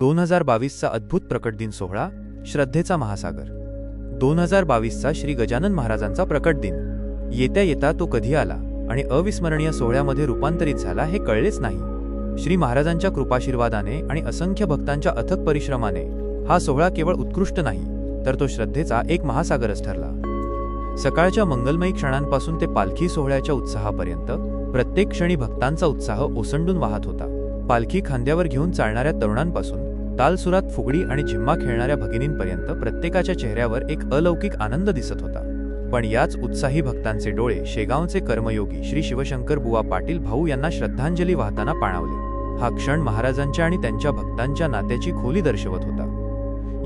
दोन हजार बावीसचा अद्भुत प्रकट दिन सोहळा श्रद्धेचा महासागर. दोन हजार बावीसचा श्री गजानन महाराजांचा प्रकट दिन. येत्या येता तो कधी आला आणि अविस्मरणीय सोहळ्यामध्ये रूपांतरित झाला हे कळलेच नाही. श्री महाराजांच्या कृपाशीर्वादाने आणि असंख्य भक्तांच्या अथक परिश्रमाने हा सोहळा केवळ उत्कृष्ट नाही तर तो श्रद्धेचा एक महासागरच ठरला. सकाळच्या मंगलमयी क्षणांपासून ते पालखी सोहळ्याच्या उत्साहापर्यंत प्रत्येक क्षणी भक्तांचा उत्साह ओसंडून वाहत होता. पालखी खांद्यावर घेऊन चालणाऱ्या तरुणांपासून तालसुरात फुगडी आणि झिम्मा खेळणाऱ्या भगिनींपर्यंत प्रत्येकाच्या चेहऱ्यावर एक अलौकिक आनंद दिसत होता. पण याच उत्साही भक्तांचे डोळे शेगावचे कर्मयोगी श्री शिवशंकर बुवा पाटील भाऊ यांना श्रद्धांजली वाहताना पाणावले. हा क्षण महाराजांच्या आणि त्यांच्या भक्तांच्या नात्याची खोली दर्शवत होता.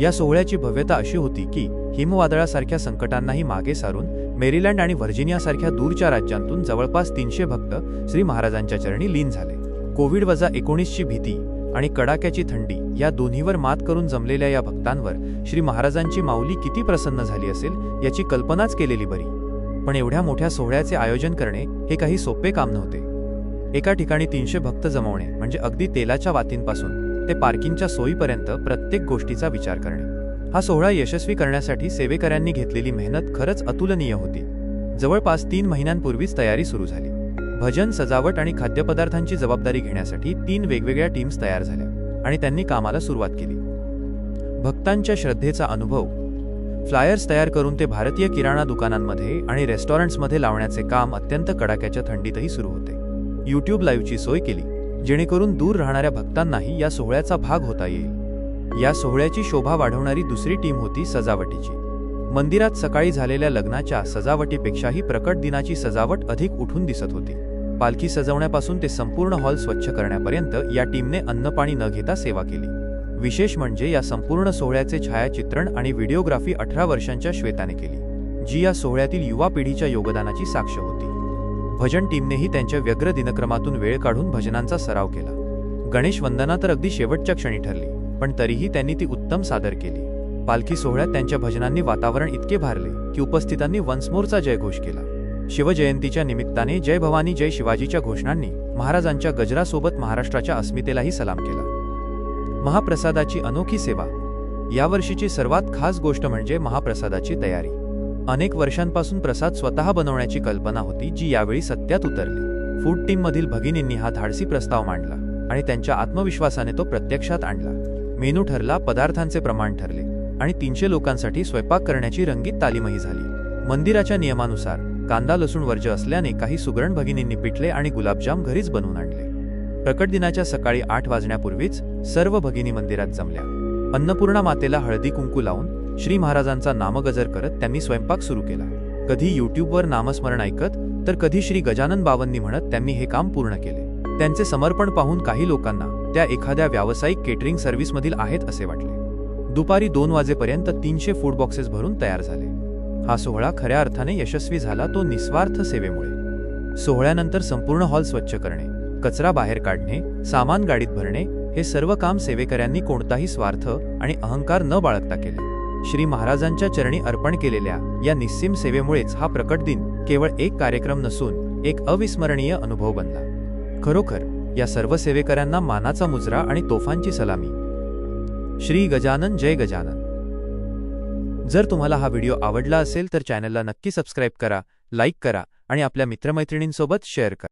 या सोहळ्याची भव्यता अशी होती की हिमवादळासारख्या संकटांनाही मागे सारून मेरीलँड आणि व्हर्जिनियासारख्या दूरच्या राज्यांतून जवळपास तीनशे भक्त श्री महाराजांच्या चरणी लीन झाले. कोविड वजा एकोणीसची भीती आणि कडाक्याची थंडी या दोन्हीवर मात करून जमलेल्या या भक्तांवर श्री महाराजांची माऊली किती प्रसन्न झाली असेल याची कल्पनाच केलेली बरी. पण एवढ्या मोठ्या सोहळ्याचे आयोजन करणे हे काही सोपे काम नव्हते. एका ठिकाणी तीनशे भक्त जमवणे म्हणजे अगदी तेलाच्या वातींपासून ते पार्किंगच्या सोयीपर्यंत प्रत्येक गोष्टीचा विचार करणे. हा सोहळा यशस्वी करण्यासाठी सेवेकऱ्यांनी घेतलेली मेहनत खरंच अतुलनीय होती. जवळपास तीन महिन्यांपूर्वीच तयारी सुरू झाली. भजन सजावट आणि खाद्यपदार्थांची जबाबदारी घेण्यासाठी तीन वेगवेगळ्या टीम्स तयार झाल्या आणि त्यांनी कामाला सुरुवात केली. भक्तांच्या श्रद्धेचा अनुभव. फ्लायर्स तयार करून ते भारतीय किराणा दुकानांमध्ये आणि रेस्टॉरंट्समध्ये लावण्याचे काम अत्यंत कडाक्याच्या थंडीतही सुरू होते. यूट्यूब लाईव्हची सोय केली जेणेकरून दूर राहणाऱ्या भक्तांनाही या सोहळ्याचा भाग होता येईल. या सोहळ्याची शोभा वाढवणारी दुसरी टीम होती सजावटीची. मंदिरात सकाळी झालेल्या लग्नाच्या सजावटीपेक्षाही प्रकट दिनाची सजावट अधिक उठून दिसत होती. पालखी सजवण्यापासून ते संपूर्ण हॉल स्वच्छ करण्यापर्यंत या टीमने अन्नपाणी न घेता सेवा केली. विशेष म्हणजे या संपूर्ण सोहळ्याचे छायाचित्रण आणि व्हिडिओग्राफी अठरा वर्षांच्या श्वेताने केली जी या सोहळ्यातील युवा पिढीच्या योगदानाची साक्ष होती. भजन टीमनेही त्यांच्या व्यग्र दिनक्रमातून वेळ काढून भजनांचा सराव केला. गणेश वंदना तर अगदी शेवटच्या क्षणी ठरली पण तरीही त्यांनी ती उत्तम सादर केली. पालखी सोहळ्यात त्यांच्या भजनांनी वातावरण इतके भारले की उपस्थितांनी वन्समोरचा जयघोष केला. शिवजयंतीच्या निमित्ताने जय भवानी जय शिवाजीच्या घोषणांनी महाराजांच्या गजरासोबत महाराष्ट्राच्या अस्मितेलाही सलाम केला. महाप्रसादाची अनोखी सेवा. यावर्षीची सर्वात खास गोष्ट म्हणजे महाप्रसादाची तयारी. अनेक वर्षांपासून प्रसाद स्वतः बनवण्याची कल्पना होती जी यावेळी सत्यात उतरली. फूड टीममधील भगिनींनी हा धाडसी प्रस्ताव मांडला आणि त्यांच्या आत्मविश्वासाने तो प्रत्यक्षात आणला. मेनू ठरला पदार्थांचे प्रमाण ठरले आणि तीनशे लोकांसाठी स्वयंपाक करण्याची रंगीत तालीमही झाली. मंदिराच्या नियमानुसार कांदा लसूण वर्ज्य असल्याने काही सुगरण भगिनींनी पिटले आणि गुलाबजाम घरीच बनवून आणले. प्रकट दिनाच्या सकाळी आठ वाजण्यापूर्वीच सर्व भगिनी मंदिरात जमल्या. अन्नपूर्णा मातेला हळदी कुंकू लावून श्री महाराजांचा नामगजर करत त्यांनी स्वयंपाक सुरू केला. कधी युट्यूबवर नामस्मरण ऐकत तर कधी श्री गजानन बावंनी म्हणत त्यांनी हे काम पूर्ण केले. त्यांचे समर्पण पाहून काही लोकांना त्या एखाद्या व्यावसायिक केटरिंग सर्व्हिसमधील आहेत असे वाटले. दुपारी दोन वाजेपर्यंत तीनशे फूड बॉक्सेस भरून तयार झाले. हा सोहळा खऱ्या अर्थाने यशस्वी झाला तो निस्वार्थ सेवेमुळे. सोहळ्यानंतर संपूर्ण हॉल स्वच्छ करणे कचरा बाहेर काढणे सामान गाडीत भरणे हे सर्व काम सेवेकऱ्यांनी कोणताही स्वार्थ आणि अहंकार न बाळगता केले. श्री महाराजांच्या चरणी अर्पण केलेल्या या निस्सीम सेवेमुळेच हा प्रकट दिन केवळ एक कार्यक्रम नसून एक अविस्मरणीय अनुभव बनला. खरोखर या सर्व सेवेकऱ्यांना मानाचा मुजरा आणि तोफांची सलामी. श्री गजानन जय गजानन. जर तुम्हाला हा व्हिडिओ आवडला असेल तर चॅनलला नक्की सबस्क्राईब करा लाईक करा आणि आपल्या मित्रमैत्रिणींसोबत शेअर करा.